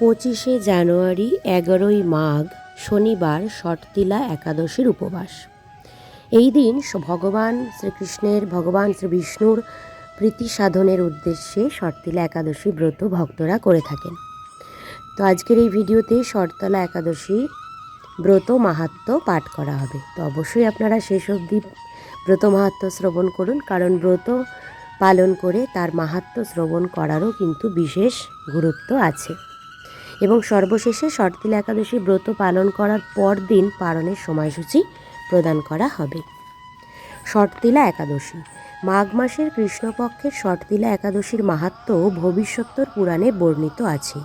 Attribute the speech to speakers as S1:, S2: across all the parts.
S1: পঁচিশে জানুয়ারি, এগারোই মাঘ, শনিবার শর্তিলা একাদশীর উপবাস। এই দিন ভগবান শ্রীকৃষ্ণের, ভগবান শ্রী বিষ্ণুর প্রীতি সাধনের উদ্দেশ্যে শর্তিলা একাদশী ব্রত ভক্তরা করে থাকেন। তো আজকের এই ভিডিওতে শর্তলা একাদশী ব্রত মাহাত্ম্য পাঠ করা হবে। তো অবশ্যই আপনারা শেষ অবধি ব্রত মাহাত্ম্য শ্রবণ করুন, কারণ ব্রত পালন করে তার মাহাত্ম্য শ্রবণ করারও কিন্তু বিশেষ গুরুত্ব আছে। এবং সর্বশেষে শর্তিলা একাদশী ব্রত পালন করার পর দিন পালনের সময়সূচি প্রদান করা হবে। শর্তিলা একাদশী। মাঘ মাসের কৃষ্ণপক্ষের শর্তিলা একাদশীর মাহাত্ম্য ভবিষ্যত্তর পুরাণে বর্ণিত আছে।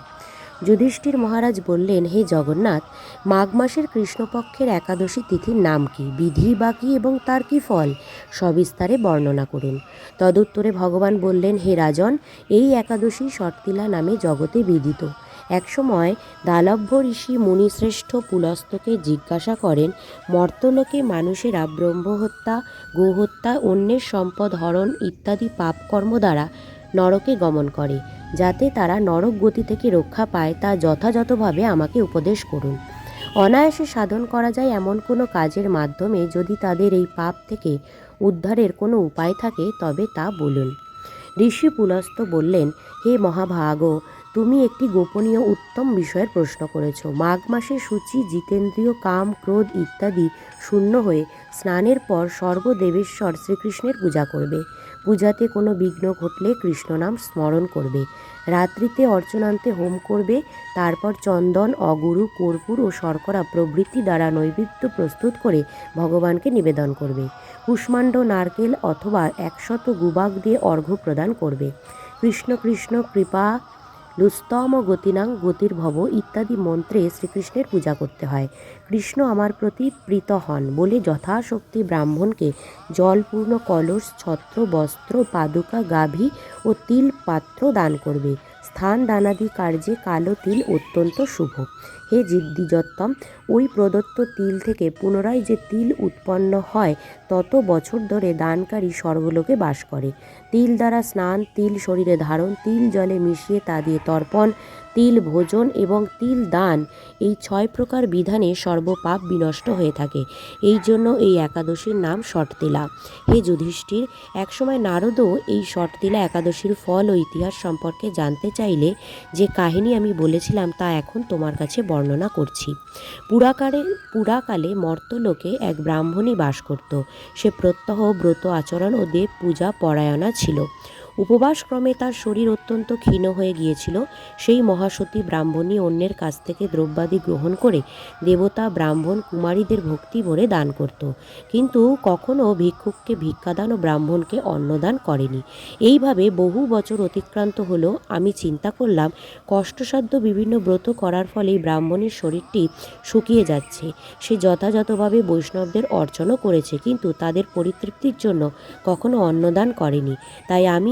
S1: যুধিষ্ঠির মহারাজ বললেন, হে জগন্নাথ, মাঘ মাসের কৃষ্ণপক্ষের একাদশী তিথির নাম কি? বিধি বা কি এবং তার কি ফল? সবিস্তারে বর্ণনা করুন। তদুত্তরে ভগবান বললেন, হে রাজন, এই একাদশী শর্তিলা নামে জগতে বিদিত। একসময় দালভ্য ঋষি মুনিশ্রেষ্ঠ পুলস্তকে জিজ্ঞাসা করেন, মর্তলোকে মানুষেরা ব্রহ্মহত্যা, গোহত্যা, অন্যের সম্পদ হরণ ইত্যাদি পাপকর্ম দ্বারা নরকে গমন করে, যাতে তারা নরক গতি থেকে রক্ষা পায় তা যথাযথভাবে আমাকে উপদেশ করুন। অনায়াসে সাধন করা যায় এমন কোনো কাজের মাধ্যমে যদি তাদের এই পাপ থেকে উদ্ধারের কোনো উপায় থাকে, তবে তা বলুন। ঋষি পুলস্ত বললেন, হে মহাভাগ তুমি একটি গোপনীয় উত্তম বিষয়ের প্রশ্ন করেছ। মাঘ মাসে সূচি, জিতেন্দ্রীয় কাম, ক্রোধ ইত্যাদি শূন্য হয়ে স্নানের পর সর্বদেবেশ্বর শ্রীকৃষ্ণের পূজা করবে। পূজাতে কোনো বিঘ্ন ঘটলে কৃষ্ণ নাম স্মরণ করবে। রাত্রিতে অর্চনান্তে হোম করবে। তারপর চন্দন, অগুরু, কর্পূর ও শর্করা প্রভৃতি দ্বারা নৈবেদ্য প্রস্তুত করে ভগবানকে নিবেদন করবে। কুষ্মাণ্ড, নারকেল অথবা একশত গুবাক দিয়ে অর্ঘ্য প্রদান করবে। কৃষ্ণ কৃষ্ণ, কৃপা লুস্তম গতিনাং গতির ভব ইত্যাদি মন্ত্রে শ্রীকৃষ্ণের পূজা করতে হয়। কৃষ্ণ আমার প্রতি প্রীত হন বলে যথাশক্তি ব্রাহ্মণকে জলপূর্ণ কলস, ছত্র, বস্ত্র, পাদুকা, গাভী ও তিল পাত্র দান করবে। স্থান দানাদি কার্যে কালো তিল অত্যন্ত শুভ। হে দ্বিজোত্তম ওই প্রদত্ত তিল থেকে পুনরায় যে তিল উৎপন্ন হয়, তত বছর ধরে দানকারী স্বর্গলোকে বাস করে। তিল দ্বারা স্নান, তিল শরীরে ধারণ, তিল জলে মিশিয়ে তা দিয়ে তর্পণ, তিল ভোজন এবং তিল দান, এই ছয় প্রকার বিধানে সর্বপাপ বিনষ্ট হয়ে থাকে। এই জন্য এই একাদশীর নাম শটতিলা হে যুধিষ্ঠির, একসময় নারদও এই শটতিলা একাদশীর ফল ও ইতিহাস সম্পর্কে জানতে চাইলে যে কাহিনী আমি বলেছিলাম তা এখন তোমার কাছে বর্ণনা করছি। পুরাকালে পুরাকালে মর্তলোকে এক ব্রাহ্মণী বাস করত। সে প্রত্যহ ব্রত আচরণ ও দেব পূজা পরায়ণা ছিল। উপবাসক্রমে তার শরীর অত্যন্ত ক্ষীণ হয়ে গিয়েছিল, সেই মহাসতী ব্রাহ্মণী অন্যের কাছ থেকে দ্রব্যাদি গ্রহণ করে দেবতা ব্রাহ্মণ কুমারীদের ভক্তি ভরে দান করত। কিন্তু কখনও ভিক্ষুককে ভিক্ষাদান ও ব্রাহ্মণকে অন্নদান করেনি। এইভাবে বহু বছর অতিক্রান্ত হলো, আমি চিন্তা করলাম, কষ্টসাধ্য বিভিন্ন ব্রত করার ফলে এই ব্রাহ্মণের শরীরটি শুকিয়ে যাচ্ছে। সে যথাযথভাবে বৈষ্ণবদের অর্চনও করেছে, কিন্তু তাদের পরিতৃপ্তির জন্য কখনো অন্নদান করেনি। তাই আমি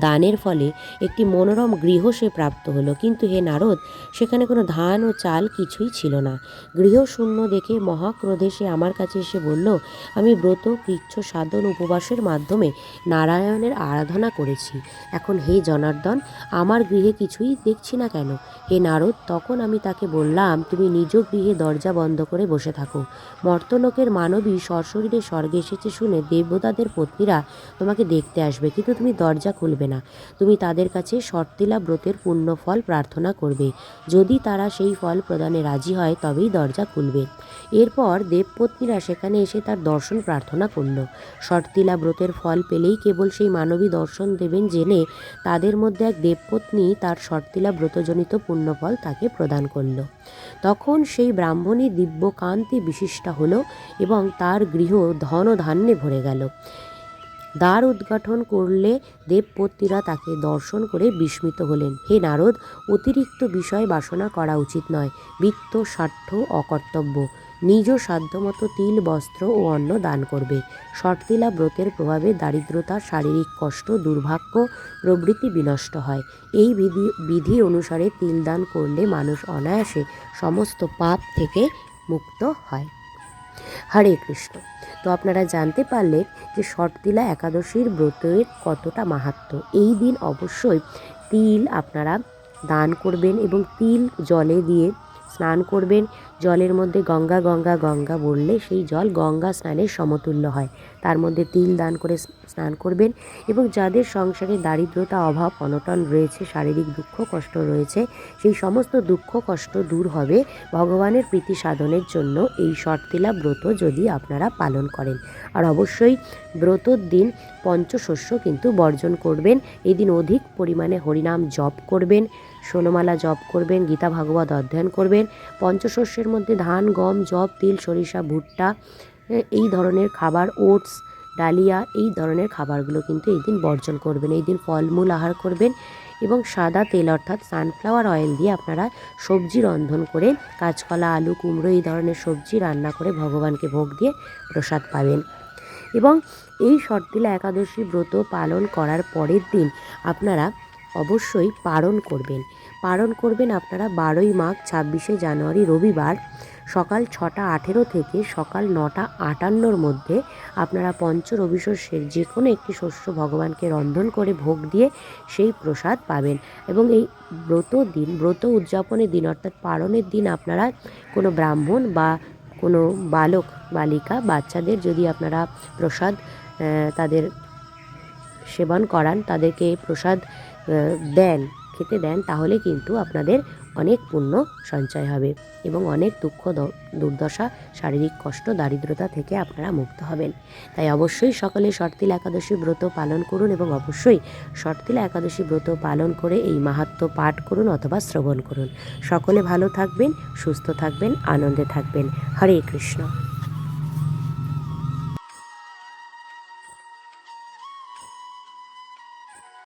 S1: দানের ফলে একটি মনোরম গৃহ সে প্রাপ্ত হলো। কিন্তু হে নারদ, সেখানে কোনো ধান ও চাল কিছুই ছিল না। গৃহ শূন্য দেখে মহাক্রোধে সে আমার কাছে এসে বলল, আমি ব্রত, কৃচ্ছ, সাধন, উপবাসের মাধ্যমে নারায়ণের আরাধনা করেছি। এখন হে জনার্দন, আমার গৃহে কিছুই দেখছি না কেন? হে নারদ, তখন আমি তাকে বললাম, তুমি নিজ গৃহে দরজা বন্ধ করে বসে থাকো। মর্তলোকের মানবী সশরীরে স্বর্গে এসেছে শুনে দেবতাদের পত্নীরা তোমাকে দেখতে আসবে। কিন্তু তুমি দরজা খুলবে না। তুমি তাদের কাছে শর্তিলা ব্রতের পূর্ণ ফল প্রার্থনা করবে। যদি তারা সেই ফল প্রদানে রাজি হয়, তবেই দরজা খুলবে। এরপর দেবপত্নীরা সেখানে এসে তার দর্শন প্রার্থনা করল। শর্তিলা ব্রতের ফল পেলেই কেবল সেই মানবী দর্শন দেবেন জেনে তাদের মধ্যে এক দেবপত্নী তার শর্তিলা ব্রতজনিত পুণ্যফল তাকে প্রদান করল। তখন সেই ব্রাহ্মণী দিব্যকান্তি বিশিষ্টা হলো এবং তার গৃহ ধন ধান্যে ভরে গেল। দ্বার উদ্ঘাটন করলে দেবপত্নীরা তাকে দর্শন করে বিস্মিত হলেন। হে নারদ, অতিরিক্ত বিষয় বাসনা করা উচিত নয়। বৃত্ত, স্বার্থ, অকর্তব্য। নিজ সাধ্যমতো তিল, বস্ত্র ও অন্ন দান করবে। শর্তিলা ব্রতের প্রভাবে দারিদ্রতা, শারীরিক কষ্ট, দুর্ভাগ্য প্রভৃতি বিনষ্ট হয়। এই বিধি বিধি অনুসারে তিল দান করলে মানুষ অনায়াসে সমস্ত পাপ থেকে মুক্ত হয়। হরে কৃষ্ণ। তো আপনারা জানতে পারলেন যে শর্তিলা একাদশীর ব্রতের কতটা মাহাত্ম। এই দিন অবশ্যই তিল আপনারা দান করবেন এবং তিল জলে দিয়ে স্নান করবেন। জলের মধ্যে গঙ্গা গঙ্গা গঙ্গা বললে সেই জল গঙ্গা স্নানের সমতুল্য হয়। তার মধ্যে তিল দান করে স্নান করবেন এবং যাদের সংসারে দারিদ্রতা অভাব, অনটন রয়েছে, শারীরিক দুঃখ, কষ্ট রয়েছে, সেই সমস্ত দুঃখ, কষ্ট দূর হবে ভগবানের প্রীতি সাধনের জন্য এই শর্তিলা ব্রত যদি আপনারা পালন করেন। আর অবশ্যই ব্রতর দিন পঞ্চশস্য কিন্তু বর্জন করবেন। এই দিন অধিক পরিমাণে হরিনাম জপ করবেন। ষোলমালা জপ করবেন, গীতা ভাগবত অধ্যয়ন করবেন, পঞ্চশস্যের মধ্যে ধান, গম জব তিল, সরিষা, ভুট্টা এই ধরনের খাবার, ওটস, ডালিয়া, এই ধরনের খাবারগুলো কিন্তু এই দিন বর্জন করবেন। এই দিন ফলমূল আহার করবেন এবং সাদা তেল অর্থাৎ সানফ্লাওয়ার অয়েল দিয়ে আপনারা সবজি রন্ধন করে কাঁচকলা, আলু, কুমড়ো এই ধরনের সবজি রান্না করে ভগবানকে ভোগ দিয়ে প্রসাদ পাবেন। এবং এই শর্তিলা একাদশী ব্রত পালন করার পরের দিন আপনারা অবশ্যই পালন করবেন। পালন করবেন আপনারা বারোই মাঘ, ছাব্বিশে জানুয়ারি, রবিবার সকাল ছটা আঠেরো থেকে সকাল নটা আটান্নর মধ্যে আপনারা পঞ্চ রবি শস্যের যে কোনো একটি শস্য ভগবানকে রন্ধন করে ভোগ দিয়ে সেই প্রসাদ পাবেন। এবং এই ব্রত দিন, ব্রত উদযাপনের দিন অর্থাৎ পালনের দিন আপনারা কোনো ব্রাহ্মণ বা কোনো বালক, বালিকা, বাচ্চাদের যদি আপনারা প্রসাদ তাদের সেবন করান, তাদেরকে প্রসাদ দেন খেতে দেন, তাহলে কিন্তু আপনাদের অনেক পুণ্য সঞ্চয় হবে এবং অনেক দুঃখ দুর্দশা, শারীরিক কষ্ট, দারিদ্রতা থেকে আপনারা মুক্ত হবেন। তাই অবশ্যই সকলে শর্তিলা একাদশী ব্রত পালন করুন এবং অবশ্যই শর্তিলা একাদশী ব্রত পালন করে এই মাহাত্ম পাঠ করুন অথবা শ্রবণ করুন। সকলে ভালো থাকবেন, সুস্থ থাকবেন, আনন্দে থাকবেন। হরে কৃষ্ণ।